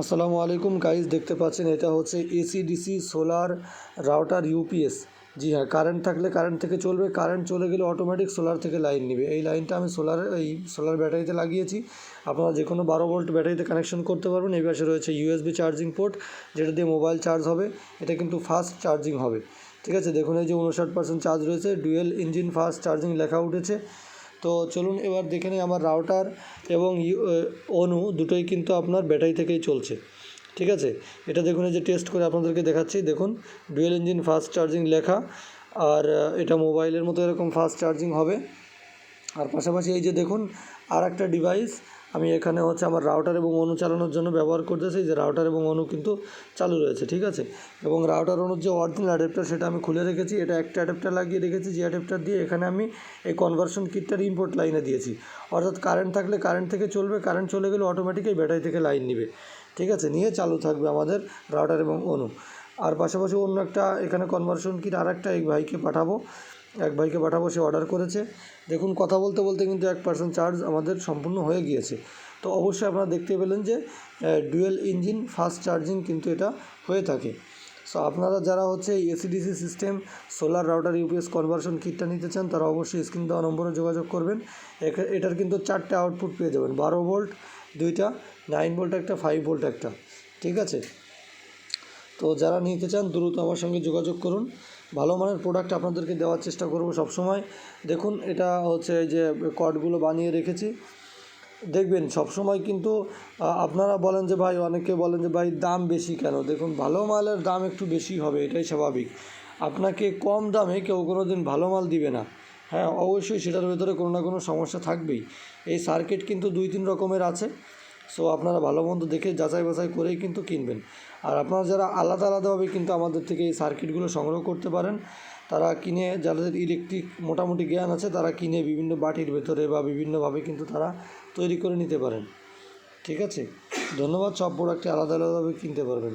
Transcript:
আসসালামু আলাইকুম গাইজ দেখতে পাচ্ছেন এটা হচ্ছে AC DC solar router UPS জি হ্যাঁ কারেন্ট থাকলে কারেন্ট থেকে চলবে কারেন্ট চলে গেলে অটোমেটিক সোলার থেকে লাইন নেবে। এই লাইনটা আমি সোলার এই সোলার ব্যাটারিতে লাগিয়েছি। আপনারা যে কোনো বারো ভোল্ট ব্যাটারিতে কানেকশন করতে পারবেন। এই পাশে রয়েছে ইউএসবি চার্জিং পোর্ট যেটা দিয়ে মোবাইল চার্জ হবে। এটা কিন্তু ফাস্ট চার্জিং হবে। ঠিক আছে, দেখুন এই যে উনষাট পার্সেন্ট চার্জ রয়েছে ডুয়েল ইঞ্জিন ফাস্ট চার্জিং লেখা উঠেছে। তো চলুন এবার দেখে নিই আমার রাউটার এবং অনু দুটোই কিন্তু আপনার ব্যাটারি থেকেই চলছে। ঠিক আছে? এটা দেখুন, এই যে টেস্ট করে আপনাদেরকে দেখাচ্ছি। দেখুন ডুয়েল ইঞ্জিন ফাস্ট চার্জিং লেখা। আর এটা মোবাইলের মতো এরকম ফাস্ট চার্জিং হবে। আর পাশাপাশি এই যে দেখুন আর একটা ডিভাইস আমি এখানে হচ্ছে আমার রাউটার এবং অনু চালানোর জন্য ব্যবহার করতেছি। যে রাউটার এবং অনু কিন্তু চালু রয়েছে, ঠিক আছে? এবং রাউটার অনুর যে অরিজিনাল অ্যাডাপ্টার সেটা আমি খুলে রেখেছি। এটা একটা অ্যাডাপ্টার লাগিয়ে রেখেছি, যে অ্যাডাপ্টার দিয়ে এখানে আমি এই কনভার্সন কিটটার ইম্পোর্ট লাইনে দিয়েছি। অর্থাৎ কারেন্ট থাকলে কারেন্ট থেকে চলবে কারেন্ট চলে গেলে অটোমেটিক এই ব্যাটারি থেকে লাইন নেবে, ঠিক আছে? নিয়ে চালু থাকবে আমাদের রাউটার এবং অনু আর পাশাপাশি অন্য একটা এখানে কনভার্সন কিট আর একটা এক ভাইকে পাঠাবো। এক ভাইকে পাঠাবো, সে অর্ডার করেছে। দেখুন, কথা বলতে বলতে কিন্তু এক পার্সেন্ট চার্জ আমাদের সম্পূর্ণ হয়ে গিয়েছে। তো অবশ্যই আপনারা দেখতে পেলেন যে ডুয়েল ইঞ্জিন ফাস্ট চার্জিং কিন্তু এটা হয়ে থাকে। সো আপনারা যারা হচ্ছে AC DC system solar router UPS conversion কিটটা নিতে চান, তারা অবশ্যই স্ক্রিন দেওয়া নম্বরে যোগাযোগ করবেন। এটার কিন্তু চারটে আউটপুট পেয়ে যাবেন। বারো ভোল্ট দুইটা নাইন ভোল্ট একটা ফাইভ ভোল্ট একটা। ঠিক আছে? তো যারা নিতে চান, দ্রুত আমার সঙ্গে যোগাযোগ করুন। ভালো মানের প্রোডাক্ট আপনাদেরকে দেওয়ার চেষ্টা করব সবসময়। দেখুন, এটা হচ্ছে যে কর্ডগুলো বানিয়ে রেখেছি। দেখবেন, সবসময় কিন্তু আপনারা বলেন যে, ভাই, অনেকে বলেন যে, ভাই, দাম বেশি কেন? দেখুন, ভালো মালের দাম একটু বেশি হবে, এটাই স্বাভাবিক। আপনাকে কম দামে কেউ কোনো দিন ভালো মাল দিবে না। হ্যাঁ অবশ্যই সেটার ভেতরে কোনো না কোনো সমস্যা থাকবেই। এই সার্কিট কিন্তু দুই তিন রকমের আছে। সো আপনারা ভালো মন্দ দেখে যাচাই বাছাই করেই কিন্তু কিনবেন। আর আপনারা যারা আলাদা আলাদাভাবে কিন্তু আমাদের থেকে এই সার্কিটগুলো সংগ্রহ করতে পারেন, তারা কিনে, যাদের ইলেকট্রিক মোটামুটি জ্ঞান আছে, তারা কিনে বিভিন্ন বাটির ভেতরে বা বিভিন্নভাবে কিন্তু তারা তৈরি করে নিতে পারেন। ঠিক আছে? ধন্যবাদ, সব প্রোডাক্টে আলাদা আলাদাভাবে কিনতে পারবেন।